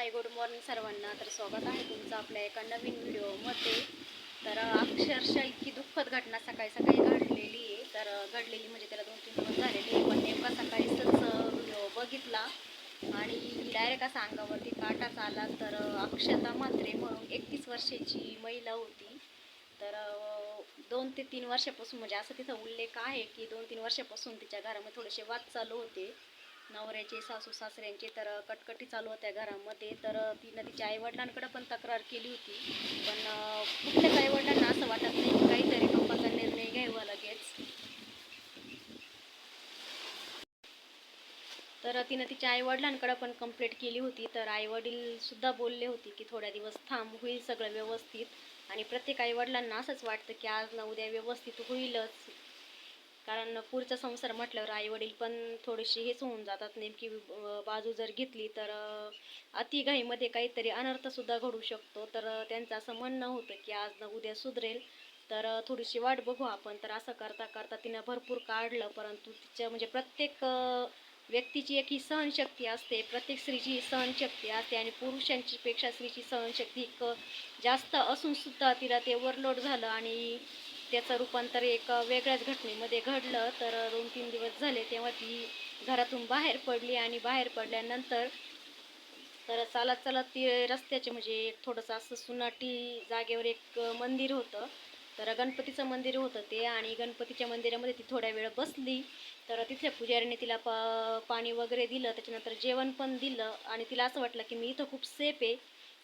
Hi good morning सर्वांना. तर स्वागत आहे तुमचं आपल्या एका नवीन व्हिडिओमध्ये. तर अक्षरशः इतकी दुःखद घटना सकाळी सकाळी घडलेली आहे. तर घडलेली म्हणजे त्याला दोन तीन दिवस झालेली आहे. पण नेमका सकाळीच व्हिडिओ बघितला. आणि डायरेक्ट असा अंगावरती काटाच आला. तर अक्षता म्हात्रे म्हणून एकतीस वर्षाची महिला होती. तर दोन ते तीन वर्षापासून म्हणजे असं तिथं उल्लेख आहे की दोन तीन वर्षापासून तिच्या घरामध्ये थोडेसे वाद चालू होते. नवऱ्याचे सासू सासऱ्यांचे तर कटकटी चालू होत्या घरामध्ये. तर तिनं तिच्या आईवडिलांकडे पण तक्रार केली होती. पण कुठल्याच आईवडिलांना असं वाटत नाही की काहीतरी पप्पाचा निर्णय घ्यावा लगेच. तर तिनं तिच्या आईवडिलांकडे पण कंप्लेंट केली होती. तर आईवडील सुद्धा बोलले होते की थोड्या दिवस थांब होईल सगळं व्यवस्थित. आणि प्रत्येक आईवडिलांना असंच वाटतं की आज ना उद्या व्यवस्थित होईलच. कारण पुढचा संसार म्हटल्यावर आईवडील पण थोडीशी हेच होऊन जातात नेमकी बाजू जर घेतली तर अतिघाईमध्ये काहीतरी अनर्थसुद्धा घडू शकतो. तर त्यांचं असं म्हणणं होतं की आज न उद्या सुधरेल. तर थोडीशी वाट बघू आपण. तर असं करता करता तिनं भरपूर काढलं. परंतु तिच्या म्हणजे प्रत्येक व्यक्तीची एक ही सहनशक्ती असते. प्रत्येक स्त्रीची ही सहनशक्ती असते. आणि पुरुषांची पेक्षा स्त्रीची सहनशक्ती क जास्त असूनसुद्धा तिला ते ओव्हरलोड झालं आणि त्याचं रूपांतर एक वेगळ्याच घटनेमध्ये घडलं. तर दोन तीन दिवस झाले तेव्हा ती घरातून बाहेर पडली आणि बाहेर पडल्यानंतर तर चालत चालत ती रस्त्याचे म्हणजे एक थोडंसं असं सुनाटी जागेवर एक मंदिर होतं. तर गणपतीचं मंदिर होतं ते आणि गणपतीच्या मंदिरामध्ये ती थोड्या वेळ बसली. तर तिथल्या पुजारीने तिला प पाणी वगैरे दिलं. त्याच्यानंतर जेवण पण दिलं आणि तिला असं वाटलं की मी इथं खूप सेफ आहे.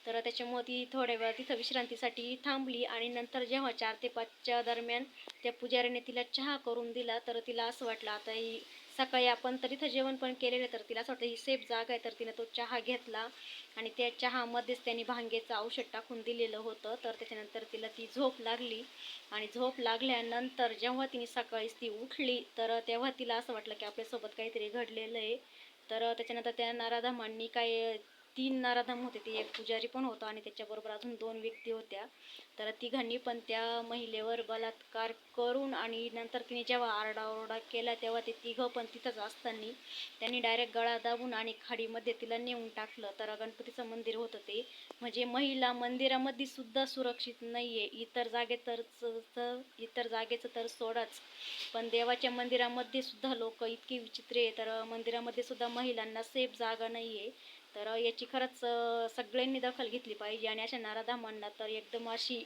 तर त्याच्यामुळं ती थोड्या वेळ तिथं विश्रांतीसाठी थांबली आणि नंतर जेव्हा चार ते पाचच्या दरम्यान त्या पुजाऱ्याने तिला चहा करून दिला तर तिला असं वाटलं आता ही सकाळी आपण तर इथं जेवण पण केलेलं तर तिला असं वाटतं ही सेफ जागा आहे तर तिने तो चहा घेतला आणि त्या चहामध्येच त्यांनी भांगेचं औषध टाकून दिलेलं होतं. तर त्याच्यानंतर तिला ती झोप लागली आणि झोप लागल्यानंतर जेव्हा तिने सकाळीच ती उठली तर तेव्हा तिला असं वाटलं की आपल्यासोबत काहीतरी घडलेलं आहे. तर त्याच्यानंतर त्या नाराधामांनी काय तीन नराधम होते. ते एक पुजारी पण होता आणि त्याच्याबरोबर अजून दोन व्यक्ती होत्या. तर तिघांनी पण त्या महिलेवर बलात्कार करून आणि नंतर तिने जेव्हा आरडाओरडा केला तेव्हा ते तिघं पण तिथंच असताना त्यांनी डायरेक्ट गळा दाबून आणि खाडीमध्ये तिला नेऊन टाकलं. तर गणपतीचं मंदिर होतं ते. म्हणजे महिला मंदिरामध्ये सुद्धा सुरक्षित नाही आहे इतर जागे तर तर- इतर जागेचं तर सोडाच. पण देवाच्या मंदिरामध्ये सुद्धा लोक इतकी विचित्र आहे. तर मंदिरामध्ये सुद्धा महिलांना सेफ जागा नाही आहे तर याची खरंच सगळ्यांनी दखल घेतली पाहिजे आणि अशा नाराधामांना तर एकदम अशी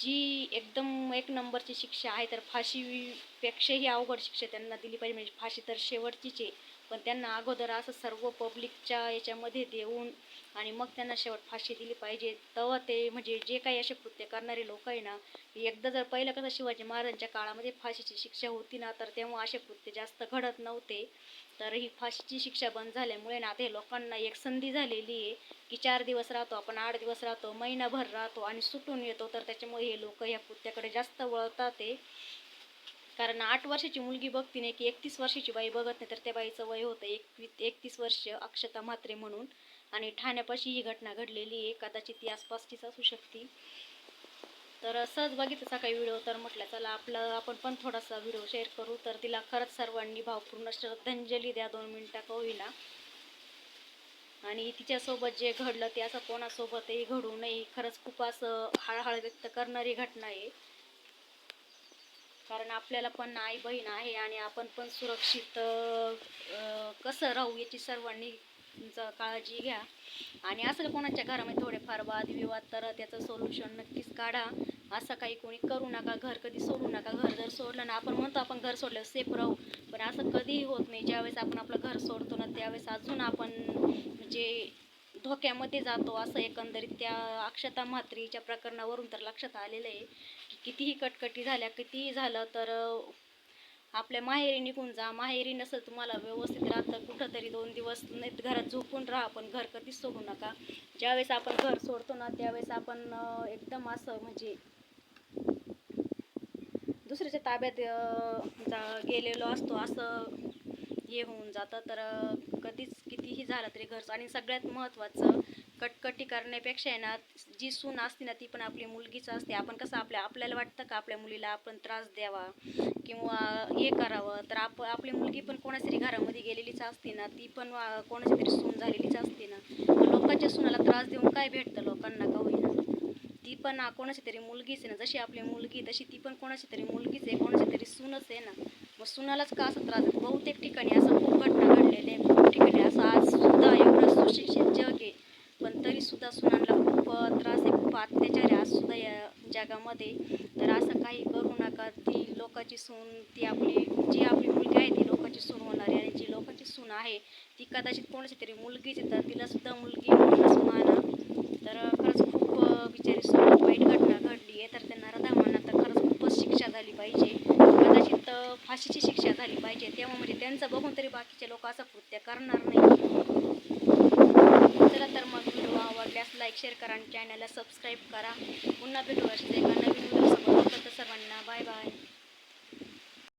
जी एकदम एक नंबरची शिक्षा आहे तर फाशीपेक्षाही अवघड शिक्षा त्यांना दिली पाहिजे. म्हणजे फाशी तर शेवटचीच आहे पण त्यांना अगोदर असं सर्व पब्लिकच्या याच्यामध्ये देऊन आणि मग त्यांना शेवट फाशी दिली पाहिजे. तेव्हा ते म्हणजे जे काही असे कृत्य करणारे लोक आहे ना एकदा जर पहिलं कसं शिवाजी महाराजांच्या काळामध्ये फाशीची शिक्षा होती ना तर तेव्हा असे कृत्य जास्त घडत नव्हते. तर ही फाशीची शिक्षा बंद झाल्यामुळे ना ते लोकांना एक संधी झालेली आहे की चार दिवस राहतो आपण आठ दिवस राहतो महिनाभर राहतो आणि सुटून येतो तर त्याच्यामुळे हे लोक या कृत्याकडे जास्त वळतात आहे कारण आठ वर्षाची मुलगी बघती नाही की एकतीस वर्षाची बाई बघत नाही तर त्या बाईचं वय होतं एक एकतीस वर्ष अक्षता म्हात्रे म्हणून. आणि ठाण्यापाशी ही घटना घडलेली आहे कदाचित ती आसपासचीच असू शकते. तर सहज बघितलं सकाळी व्हिडिओ तर म्हटलं चला आपलं आपण पण थोडासा व्हिडिओ शेअर करू. तर तिला खरंच सर्वांनी भावपूर्ण श्रद्धांजली द्या दोन मिनटा का होईना. आणि तिच्यासोबत जे घडलं ते असं कोणासोबतही घडू नये. खरंच खूप असं हळहळ व्यक्त करणारी घटना आहे. कारण आपल्याला पण आई बहीण आहे आणि आपण पण सुरक्षित कसं राहू याची सर्वांनी तुमचं काळजी घ्या. आणि असं कोणाच्या घरामध्ये थोडेफार वाद विवाद तर त्याचं सोल्युशन नक्कीच काढा. असं काही कोणी करू नका घर कधी सोडू नका. घर जर सोडलं ना आपण म्हणतो आपण घर सोडलं सेफ राहू. पण असं कधीही होत नाही. ज्यावेळेस आपण आपलं घर सोडतो ना त्यावेळेस अजून आपण म्हणजे धोक्यामध्ये जातो असं एकंदरीत त्या अक्षता म्हात्रीच्या प्रकरणावरून तर लक्षात आलेलं आहे. की कितीही कटकटी झाल्या कितीही झालं तर आपल्या माहेरी निघून जा. माहेरी नसेल तुम्हाला व्यवस्थित राहतं. कुठंतरी दोन दिवस नाही घरात झोपून राहा. पण घर कधीच सोडू नका. ज्यावेळेस आपण घर सोडतो ना त्यावेळेस आपण एकदम असं म्हणजे दुसऱ्याच्या ताब्यात जा गेलेलो असतो. असं हे होऊन जातं. तर कधीच कितीही झालं तरी घर. आणि सगळ्यात महत्त्वाचं कटकटी करण्यापेक्षा आहे ना जी सून असते ना ती पण आपली मुलगीच असते. आपण कसं आपल्या आपल्याला वाटतं का आपल्या मुलीला आपण त्रास द्यावा किंवा हे करावं? तर आप आपली मुलगी पण कोणाच्या तरी घरामध्ये गेलेलीच असते ना ती पण अं, कोणाची तरी सून झालेलीच असते ना. लोकांच्या सुनाला त्रास देऊन काय भेटतं लोकांना का होईना? ती पण कोणाची तरी मुलगीच आहे ना जशी आपली मुलगी तशी ती पण कोणाची तरी मुलगीच आहे कोणाची तरी सूनच आहे ना. मग सुनालाच का असं त्रास बहुतेक ठिकाणी असं खूप घटना घडलेल्या आहे खूप ठिकाणी असं आज सुद्धा एवढं सुशिक्षित जग आहे. पण सुनांना खूप त्रास आहे. खूप अत्याचार आहे आजसुद्धा या जगामध्ये. तर असं काही करू नका. ती लोकांची सून ती आपली जी आपली मुलगी आहे ती लोकांची सून होणार आहे. आणि जी लोकांची सून आहे ती कदाचित कोणाची तरी मुलगीच आहे. तर तिला मुलगी माना. तर खरंच खूप बिचारी सून वाईट घटना घडली आहे. तर त्यांना रदामांना तर खरंच खूपच शिक्षा झाली पाहिजे. कदाचित फाशीची शिक्षा झाली पाहिजे. तेव्हा म्हणजे त्यांचं बघून तरी बाकीचे लोक असं कृत्य करणार नाही चला तर मग व्हिडिओ आवडल्यास लाईक शेअर करा आणि चॅनलला सबस्क्राईब करा. पुन्हा भेटू असते एका नवीन व्हिडिओसोबत. तोपर्यंत सर्वांना बाय बाय.